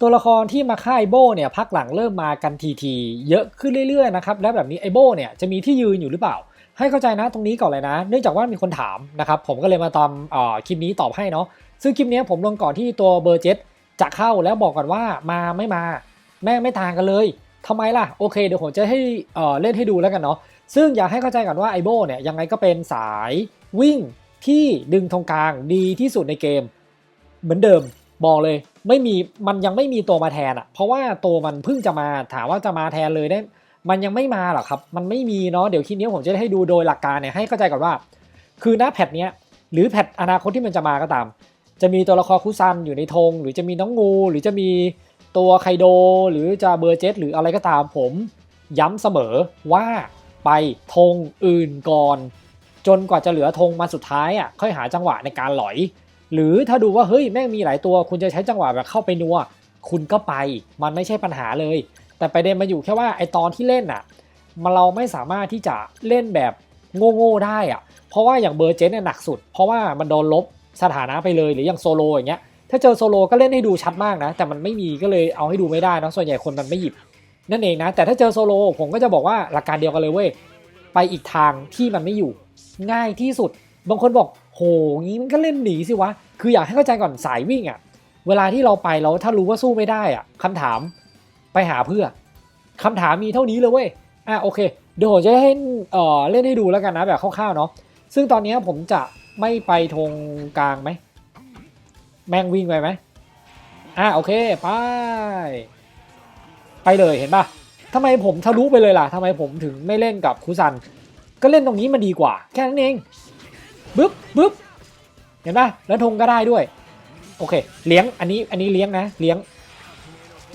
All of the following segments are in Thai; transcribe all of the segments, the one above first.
ตัวละครที่มาฆ่าไอโบเนี่ยพักหลังเริ่มมากันทีๆเยอะขึ้นเรื่อยๆนะครับแล้วแบบนี้ไอโบเนี่ยจะมีที่ยืนอยู่หรือเปล่า ให้เข้าใจนะตรงนี้ก่อนเลยนะ เนื่องจากว่ามีคนถามนะครับผมก็เลยมาตามออคลิปนี้ตอบให้เนาะซึ่งคลิปนี้ผมลงก่อนที่ตัวเบอร์เจ็ตจะเข้าแล้วบอกก่อนว่ามาไม่มาแม่ไม่ต่างกันเลยทำไมล่ะโอเคเดี๋ยวผมจะให้เอ่อเล่นให้ดูแล้วกันเนาะซึ่งอยากให้เข้าใจก่อนว่าไอโบเนี่ยยังไงก็เป็นสายวิ่งที่ดึงธงกลางดีที่สุดในเกม เหมือนเดิม บอกเลยไม่มีมันยังไม่มีตัวมาแทนอะ่ะ เพราะว่าตัวมันเพิ่งจะมาถามว่าจะมาแทนเลยได้มันยังไม่มาหรอกครับ มันไม่มีเนาะเดี๋ยวคลิปนี้ผมจะให้ดูโดยหลักการเนี่ยให้เข้าใจก่อนว่า คือหน้าแพทเนี้ยหรือแพทอนาคตที่มันจะมาก็ตาม จะมีตัวละครคุซันอยู่ในธงหรือจะมีน้องงู หรือจะมีตัวไคโด หรือจะเบอร์เจตหรืออะไรก็ตามผม ย้ำเสมอว่าไปธงอื่นก่อน จนกว่าจะเหลือธงมาสุดท้ายอะค่อยหาจังหวะในการหลอย หรือถ้าดูว่าเฮ้ยแม่งมีหลายตัว คุณจะใช้จังหวะแบบเข้าไปนัว คุณก็ไปมันไม่ใช่ปัญหาเลย แต่ประเด็นมาอยู่แค่ว่าไอตอนที่เล่นอะมันเราไม่สามารถที่จะเล่นแบบโง่ๆได้อะเพราะว่าอย่างเบอร์เจนเนี่ยหนักสุด เพราะว่ามันโดนลบสถานะไปเลยหรืออย่างโซโลอย่างเงี้ยถ้าเจอโซโลก็เล่นให้ดูชัดมากนะ แต่มันไม่มีก็เลยเอาให้ดูไม่ได้นะส่วนใหญ่คนมันไม่หยิบ นั่นเองนะ แต่ถ้าเจอโซโลผมก็จะบอกว่าหลักการเดียวกันเลยเว้ยไปอีกทางที่มันไม่อยู่ ง่ายที่สุดบางคนบอก โหงี้มันก็เล่นหนีสิวะ คืออยากให้เข้าใจก่อนสายวิ่งอะ่ะ เวลาที่เราไปแล้วถ้ารู้ว่าสู้ไม่ได้อะ่ะคำถามไปหาเพื่อคำถามมีเท่านี้เลยเว้ย อะโอเค เดี๋ยวผมจะให้เอ่อเล่นให้ดูแล้วกันนะแบบคร่าวๆเนาะ ซึ่งตอนนี้ผมจะไม่ไปธงกลางไหม แมงวิ่งไปไหมอะโอเคไป ไปเลยเห็นปะทำไมผมทะลุไปเลยล่ะทำไมผมถึงไม่เล่นกับคุซัน ก็เล่นตรงนี้มันดีกว่า แค่นั้นเอง บึ๊บบึ๊บเห็นปะแล้วธงก็ได้ด้วย โอเค เลี้ยงอันนี้อันนี้เลี้ยงนะ เลี้ยง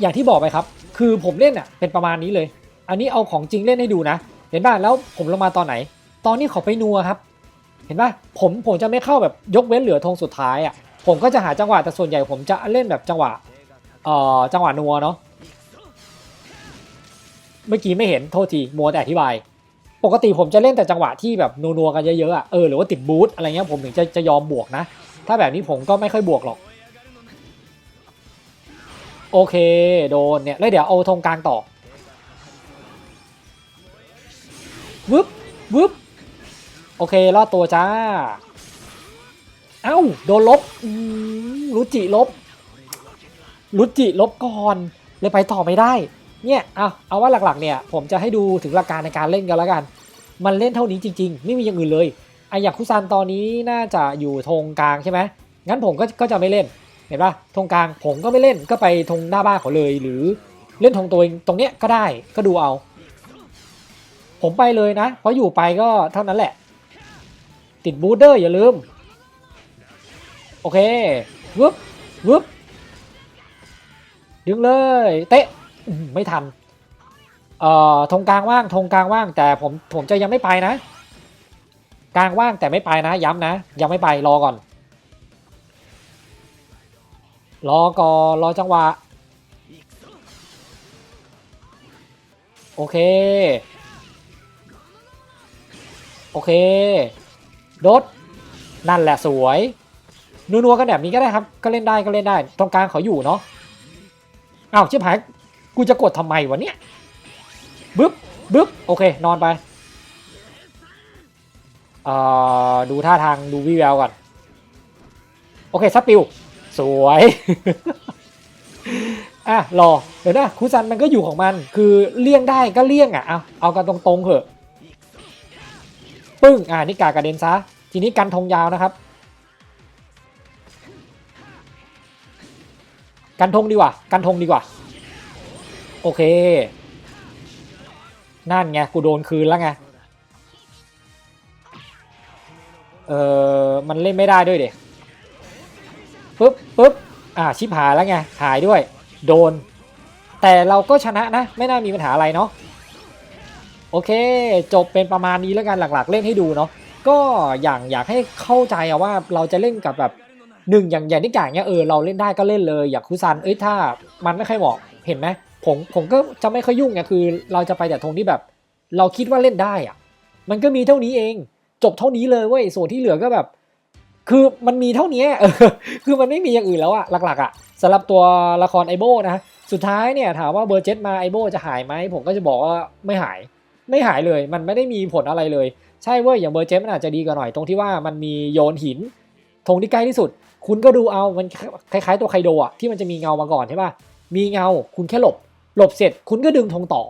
อย่างที่บอกไปครับ คือผมเล่นอะ เป็นประมาณนี้เลย อันนี้เอาของจริงเล่นให้ดูนะ เห็นป่ะแล้วผมลงมาตอนไหน ตอนนี้เขาไปนัวครับ เห็นป่ะผมผมจะไม่เข้าแบบยกเว้นเหลือธงสุดท้ายอะผมก็จะหาจังหวะแต่ส่วนใหญ่ผมจะเล่นแบบจังหวะเอ่อจังหวะนัวเนาะเมื่อกี้ไม่เห็นโทษทีมัวแต่อธิบาย ปกติผมจะเล่นแต่จังหวะที่แบบนัวๆกันเยอะๆอะเออหรือว่าติดบูทอะไรเงี้ยผมถึงจะจะยอมบวกนะ ถ้าแบบนี้ผมก็ไม่ค่อยบวกหรอก โอเคโดนเนี่ยแล้วเดี๋ยวเอาธงกลางต่อวึบวึบโอเครอดตัวจ้า เอ้าโดนลบรุจิลบรุจิลบก่อนเลยไปต่อไม่ได้ เนี่ยเอาเอาว่าหลักๆเนี่ยผมจะให้ดูถึงหลักการในการเล่นกันแล้วกัน มันเล่นเท่านี้จริง ๆ ไม่มีอย่างอื่นเลยไออย่างคุซันตอนนี้น่าจะอยู่ธงกลางใช่ไหมงั้นผมก็ก็จะไม่เล่นเห็นปะธงกลางผมก็ไม่เล่นก็ไปธงหน้าบ้านเขาเลย หรือเล่นธงตัวเองตรงเนี้ยก็ได้ก็ดูเอา ผมไปเลยนะ เพราะอยู่ไปก็เท่านั้นแหละ ติดบูเดอร์อย่าลืม โอเควึบวึบดึงเลย เตะ ไม่ทัน เอ่อธงกลางว่างธงกลางว่าง แต่ผมผมจะยังไม่ไปนะ กลางว่างแต่ไม่ไปนะ ย้ำนะ ยังไม่ไปรอก่อน รอก่อนรอจังหวะ โอเค โอเคโดดนั่นแหละสวยนัวๆกันแบบนี้ก็ได้ครับ ก็เล่นได้ก็เล่นได้ตรงกลางเขาอยู่เนาะอ้าวชิบหาย กูจะกดทำไมวะเนี่ยบึ๊บบึ๊บโอเค นอนไปเอ่อดูท่าทางดูวิแววก่อน โอเคซับปิวสวยอะรอเดี๋ยวนะคุซันมันก็อยู่ของมัน คือเลี่ยงได้ก็เลี่ยงอะเอาเอากันตรงๆเถอะปึ้งอ่านี่กากระเด็นซะทีนี้กันธงยาวนะครับ กันธงดีกว่า กันธงดีกว่า โอเค นั่นไง กูโดนคืนแล้วไง เออมันเล่นไม่ได้ด้วยเด็กปึ๊บปึ๊บอ่าชิบหายแล้วไง หายด้วย โดน แต่เราก็ชนะนะ ไม่น่ามีปัญหาอะไรเนาะ โอเค จบเป็นประมาณนี้แล้วกันหลักๆ เล่นให้ดูเนาะ ก็อย่างอยากให้เข้าใจอะว่าเราจะเล่นกับแบบหนึ่งอย่างอย่างที่กางเนี่ยเออเราเล่นได้ก็เล่นเลย อยากคุซันเอ้ยถ้ามันไม่ค่อยเหมาะเห็นไหม ผมผมก็จะไม่ค่อยยุ่งไงคือ เราจะไปแต่ธงที่แบบ เราคิดว่าเล่นได้อะมันก็มีเท่านี้เอง จบเท่านี้เลยเว้ยส่วนที่เหลือก็แบบ คือมันมีเท่านี้เออคือมันไม่มีอย่างอื่นแล้วอะหลักๆอะสำหรับตัวละครไอโบนะสุดท้ายเนี่ยถามว่าเบอร์เจ็ตมาไอโบจะหายไหมผมก็จะบอกว่าไม่หาย ไม่หายเลย มันไม่ได้มีผลอะไรเลย ใช่เว้ยอย่างเบอร์เจ็ตมันอาจจะดีกว่าหน่อยตรงที่ว่ามันมีโยนหินธงที่ใกล้ที่สุด คุณก็ดูเอามันคล้ายๆตัวไคโดอะที่มันจะมีเงามาก่อนใช่ป่ะมีเงาคุณแค่หลบ หลบเสร็จคุณก็ดึงธงต่อ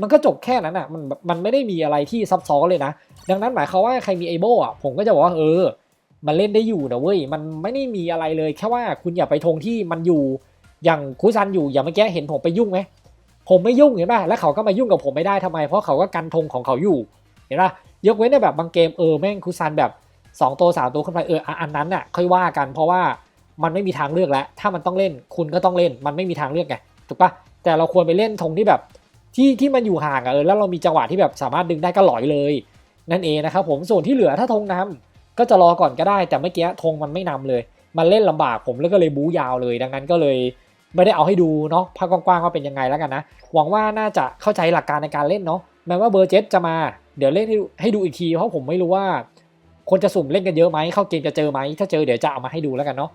มันก็จบแค่นั้นอะมันมันไม่ได้มีอะไรที่ซับซ้อนเลยนะ ดังนั้นหมายความว่าใครมีไอโบอะผมก็จะบอกว่าเออ มันเล่นได้อยู่นะเว้ยมันไม่ได้มีอะไรเลยแค่ว่าคุณอย่าไปธงที่มันอยู่อย่างคุซันอยู่อย่างเมื่อกี้เห็นผมไปยุ่งไหมผมไม่ยุ่งเห็นป่ะแล้วเขาก็มายุ่งกับผมไม่ได้ทำไม เพราะเขาก็กันธงของเขาอยู่เห็นป่ะยกเว้นในแบบบางเกมเออแม่งคุซันแบบ 2 ตัว 3 ตัวขึ้นไปเอออันนั้นน่ะค่อยว่ากันเพราะว่ามันไม่มีทางเลือกแล้ว ถ้ามันต้องเล่นคุณก็ต้องเล่น มันไม่มีทางเลือกไงถูกปะ แต่เราควรไปเล่นธงที่แบบที่ที่มันอยู่ห่างอะเออแล้วเรามีจังหวะที่แบบสามารถดึงได้ก็หลอยเลย นั่นเองนะครับผมส่วนที่เหลือถ้าธงนำก็จะรอก่อนก็ได้ แต่เมื่อกี้ธงมันไม่นำเลย มันเล่นลำบากผมแล้วก็เลยบู๊ยาวเลย ดังนั้นก็เลยไม่ได้เอาให้ดูเนาะภาพกว้างๆว่าเป็นยังไงแล้วกันนะหวังว่าน่าจะเข้าใจหลักการในการเล่นเนาะแม้ว่าเบอร์เจ็ตจะมา เดี๋ยวเล่นให้ให้ดูอีกทีเพราะผมไม่รู้ว่า คนจะสุ่มเล่นกันเยอะไหมเข้าเกมจะเจอไหมถ้าเจอเดี๋ยวจะเอามาให้ดูแล้วกันเนาะ